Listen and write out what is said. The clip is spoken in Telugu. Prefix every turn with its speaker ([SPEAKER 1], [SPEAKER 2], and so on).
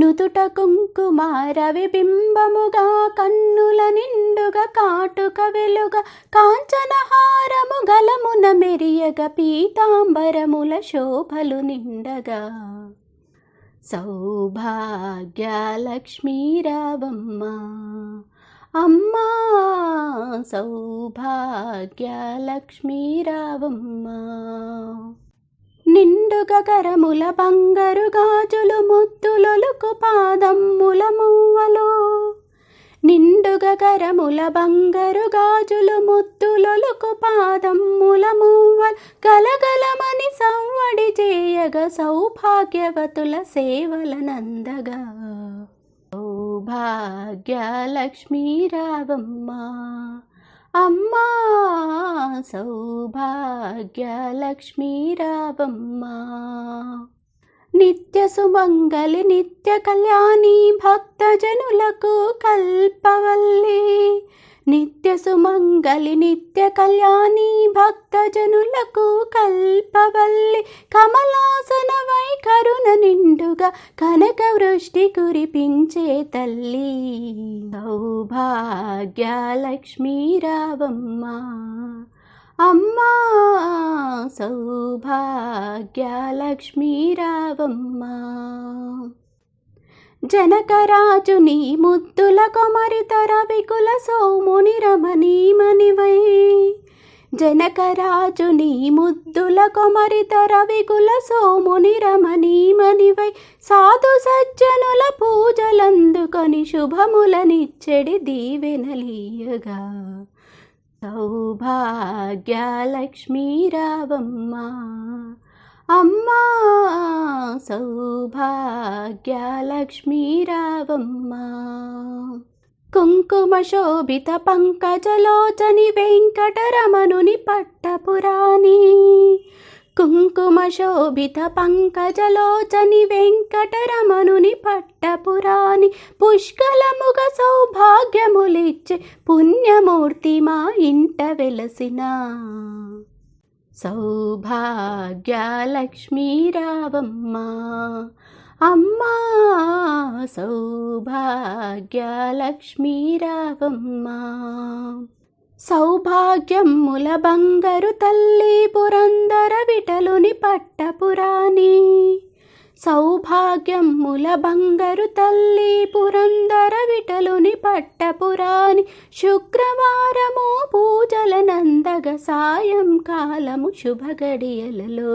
[SPEAKER 1] నుదుట కుంకుమార విబింబముగా కన్నుల నిండుగా కాటుక వెలుగా కాంచనహారము గలమున మెరియగ పీతాంబరముల శోభలు నిండగా. సౌభాగ్యలక్ష్మీ రావమ్మ అమ్మా! సౌభాగ్యలక్ష్మీ రావమ్మ నిండుగా కరముల బంగారు గాజులు ముద్దులొలుకు పాదమ్ముల మువ్వలు. నిండుగా కరముల బంగారు గాజులు ముద్దులొలుకు పాదమ్ముల మువ్వలు. గలగలమని సవ్వడి చేయగ సౌభాగ్యవతుల సేవల నందగా సౌభాగ్యలక్ష్మీ రావమ్మ అమ్మా సౌభాగ్యలక్ష్మీ రావమ్మ నిత్య సుమంగళి నిత్య కళ్యాణి భక్తజనులకు కల్పవల్లి. నిత్య సుమంగళి నిత్య కళ్యాణి భక్తజనులకు కల్పవల్లి కమలాసన కరుణ నిండుగా కనక వృష్టి కురిపించే తల్లి. సౌభాగ్యలక్ష్మీ రావమ్మ. అమ్మా సౌభాగ్యలక్ష్మీ రావమ్మ. జనకరాజు నీ ముద్దుల కొమరితర వికుల సోముని రమణీమణివై. జనకరాజు నీ ముద్దుల కొమరితర వికుల సోముని రమణీమణివై సాధు సజ్జనుల పూజలందుకొని శుభములనిచ్చెడి దీవెనలీయగా. సౌభాగ్యలక్ష్మీ రావమ్మ. అమ్మా సౌభాగ్యలక్ష్మీ రావమ్మ. కుంకుమ శోభిత పంకజలోచని వెంకటరమణుని పట్టపురాణి. కుంకుమ శోభిత పంకజలోచని వెంకటరమణుని పట్టపురాణి. పుష్కలముగ సౌభాగ్యములిచ్చే పుణ్యమూర్తి మా ఇంట వెలసిన. సౌభాగ్య లక్ష్మీరావమ్మ అమ్మా సౌభాగ్యలక్ష్మీ లక్ష్మీరావమ్మా సౌభాగ్యముల బంగరు తల్లి పురందర విటలుని పట్టపురాణి. సౌభాగ్యముల బంగరు తల్లి పురందర విటలుని పట్టపురాణి. శుక్రవారము పూజల నందగ సాయంకాలము శుభగడియలలో.